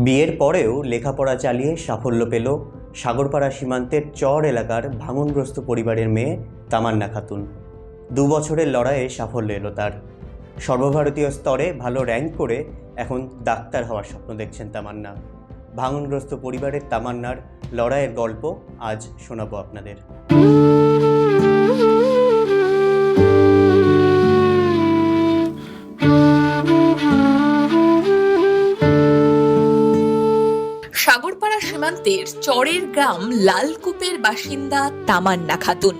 বিয়ের পরেও লেখাপড়া চালিয়ে সাফল্য পেল সাগরপাড়া সীমান্তের চর এলাকার ভাঙনগ্রস্ত পরিবারের মেয়ে তামান্না খাতুন। দু বছরের লড়াইয়ে সাফল্য এলো তার। সর্বভারতীয় স্তরে ভালো র্যাঙ্ক করে এখন ডাক্তার হওয়ার স্বপ্ন দেখছেন তামান্না। ভাঙনগ্রস্ত পরিবারের তামান্নার লড়াইয়ের গল্প আজ শোনাবো আপনাদের। সাগরপাড়া সীমান্তের চরের গ্রাম লালকূপের বাসিন্দা তামান্না খাতুন।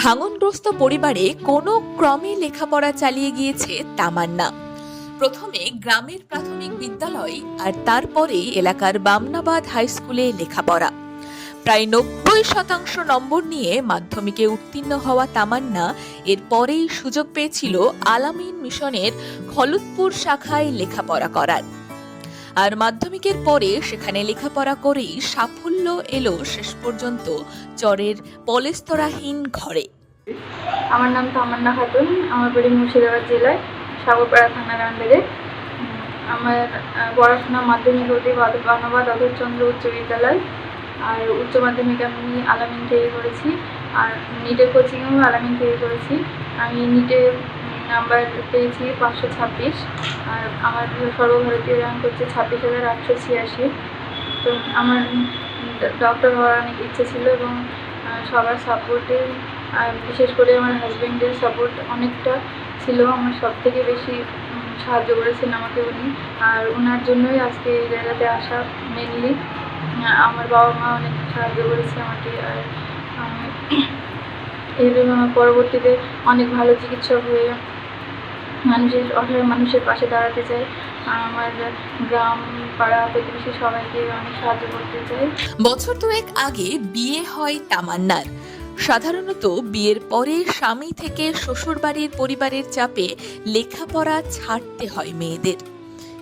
ভাঙনগ্রস্ত পরিবারে কোনো ক্রমে লেখাপড়া চালিয়ে গিয়েছে তামান্না। প্রথমে গ্রামের প্রাথমিক বিদ্যালয় আর তারপরে এলাকার বামনাবাদ হাই স্কুলে লেখাপড়া। প্রায় নব্বই শতাংশ নম্বর নিয়ে মাধ্যমিকে উত্তীর্ণ হওয়া তামান্না এরপরেই সুযোগ পেয়েছিল আলামিন মিশনের খলুদপুর শাখায় লেখাপড়া করার। আর মাধ্যমিকের পরে সেখানে লেখাপড়া করেই সাফল্য এলো শেষ পর্যন্ত চরের পলেস্তরাহীন ঘরে। আমার নাম তামান্না খাতুন, আমার বাড়ি মুর্শিদাবাদ জেলায়, সাগরপাড়া থানার আন্ডারে। আমার পড়াশোনা মাধ্যমিক বাদ- বানাবাদ অধরচন্দ্র উচ্চ বিদ্যালয়, আর উচ্চ মাধ্যমিক আমি আলামিন থেকে করেছি, আর নিটের কোচিংও আলামিন থেকে করেছি। আমি নিটে নাম্বার পেয়েছি পাঁচশো ছাব্বিশ। আর আমার সর্বভারতীয় র্যাঙ্ক হচ্ছে ছাব্বিশ হাজার আটশো ছিয়াশি। তো আমার ডক্টর হওয়ার অনেক ইচ্ছে ছিল এবং সবার সাপোর্টে বিশেষ করে আমার হাজব্যান্ডের সাপোর্ট অনেকটা ছিল। আমার সব থেকে বেশি সাহায্য করেছেন আমাকে উনি। আর ওনার জন্যই আজকে এই জায়গাতে আসা মেনলি আমার বাবা মা অনেক সাহায্য করেছে আমাকে। আর আমি এর পরবর্তীতে অনেক ভালো চিকিৎসক হয়ে মানুষের অসহায় মানুষের পাশে দাঁড়াতে চাই। আমার গ্রাম, পাড়া, প্রতিবেশী সবাইকে অনেক সাহায্য করতে চাই। বছর দুয়েক আগে বিয়ে হয় তামান্নার। সাধারণত বিয়ের পরে স্বামী থেকে শ্বশুরবাড়ির পরিবারের চাপে লেখাপড়া ছাড়তে হয় মেয়েদের।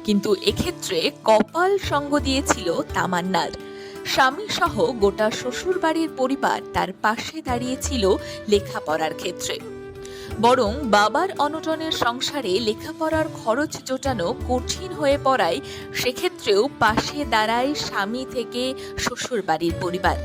কিন্তু এক্ষেত্রে কপাল সঙ্গ দিয়েছিল তামান্নার। স্বামী সহ গোটা শ্বশুরবাড়ির পরিবার তার পাশে দাঁড়িয়েছিল লেখাপড়ার ক্ষেত্রে। বরং বাবার অনটনের সংসারে লেখাপড়ার খরচ জোটানো কঠিন হয়ে পড়ায় সেক্ষেত্রেও পাশে দাঁড়ায় স্বামী থেকে শ্বশুরবাড়ির পরিবার।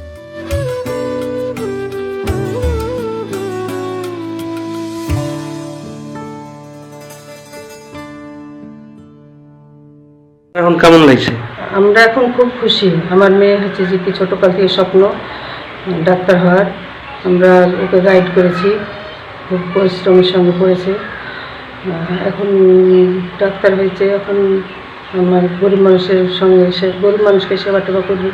এখন কেমন লাগছে? আমরা এখন খুব খুশি। আমার মেয়ে হচ্ছে যে কি ছোটোকাল থেকে স্বপ্ন ডাক্তার হওয়ার। আমরা ওকে গাইড করেছি। খুব পরিশ্রমের সঙ্গে পড়েছে। এখন ডাক্তার হয়েছে, এখন আমার গরিব মানুষের সঙ্গে সে গরিব মানুষকে সেবা টেবা করি